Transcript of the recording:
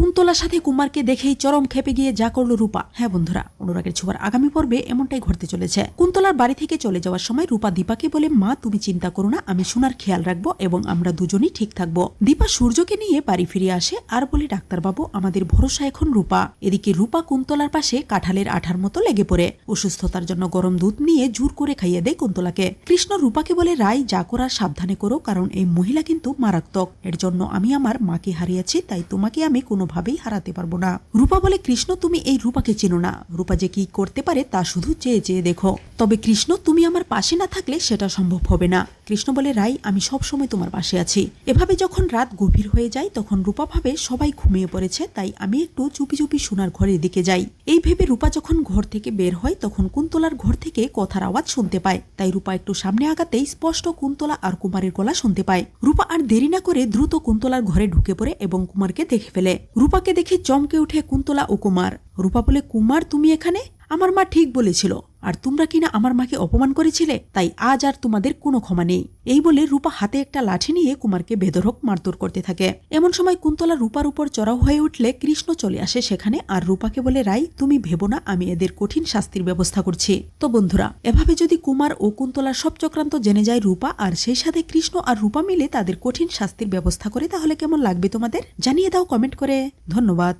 কুন্তলার সাথে কুমারকে দেখেই চরম খেপে গিয়ে যা করল রূপা। হ্যাঁ বন্ধুরা, অনুরাগের ছোঁয়ার আগামী পর্বে এমনটাই ঘটতে চলেছে। কুন্তলার বাড়ি থেকে চলে যাওয়ার সময় রূপা দীপাকে বলে, মা, তুমি চিন্তা করো না, আমি সোনার খেয়াল রাখব এবং আমরা দুজনই ঠিক থাকব। দীপা সূর্যকে নিয়ে বাড়ি ফিরে আসে আর বলে, ডাক্তারবাবু, আমাদের ভরসা এখন রূপা। এদিকে রূপা কুন্তলার পাশে কাঁঠালের আঠার মতো লেগে পড়ে। অসুস্থতার জন্য গরম দুধ নিয়ে জোর করে খাইয়ে দেয় কুন্তলাকে। কৃষ্ণ রূপাকে বলে রায় যা করার সাবধানে করো, কারণ এই মহিলা কিন্তু মারাত্মক। এর জন্য আমি আমার মাকে হারিয়েছি, তাই তোমাকে আমি কোনোভাবেই হারাতে পারব না। রূপা বলে, কৃষ্ণ, তুমি এই রূপাকে চেনো না। রূপা যে কি করতে পারে তা শুধু চেয়ে চেয়ে দেখো। তবে কৃষ্ণ, তুমি আমার পাশে না থাকলে সেটা সম্ভব হবে না কৃষ্ণ বলে, রাই, আমি সব সময় তোমার পাশে আছি এভাবে যখন রাত গভীর হয়ে যায়, তখন রূপা ভাবে, সবাই ঘুমিয়ে পড়েছে, তাই আমি একটু চুপি চুপি সোনার ঘরের দিকে যাই এই ভেবে রূপা যখন ঘর থেকে বের হয়, তখন কুন্তলার ঘর থেকে কথার আওয়াজ শুনতে পায়। তাই রূপা একটু সামনে আগাতেই স্পষ্ট কুন্তলা আর কুমারের গলা শুনতে পায়। রূপা আর দেরি না করে দ্রুত কুন্তলার ঘরে ঢুকে পড়ে এবং কুমারকে দেখে ফেলে। রূপাকে দেখে চমকে উঠে কুন্তলা ও কুমার। রূপা বলে, কুমার, তুমি এখানে? আমার মা ঠিক বলেছিল। আর তোমরা কিনা আমার মাকে অপমান করেছিলে? তাই আজ আর তোমাদের কোনো ক্ষমা নেই। এই বলে রূপা হাতে একটা লাঠি নিয়ে কুমারকে বেদরক মারধর করতে থাকে। এমন সময় কুন্তলা রূপার উপর চড়াও হয়ে উঠলে কৃষ্ণ চলে আসে সেখানে আর রূপাকে বলে, রাই, তুমি ভেবো না, আমি এদের কঠিন শাস্তির ব্যবস্থা করছি। তো বন্ধুরা, এভাবে যদি কুমার ও কুন্তলার সব চক্রান্ত জেনে যায় রূপা, আর সেই সাথে কৃষ্ণ আর রূপা মিলে তাদের কঠিন শাস্তির ব্যবস্থা করে, তাহলে কেমন লাগবে তোমাদের? জানিয়ে দাও কমেন্ট করে। ধন্যবাদ।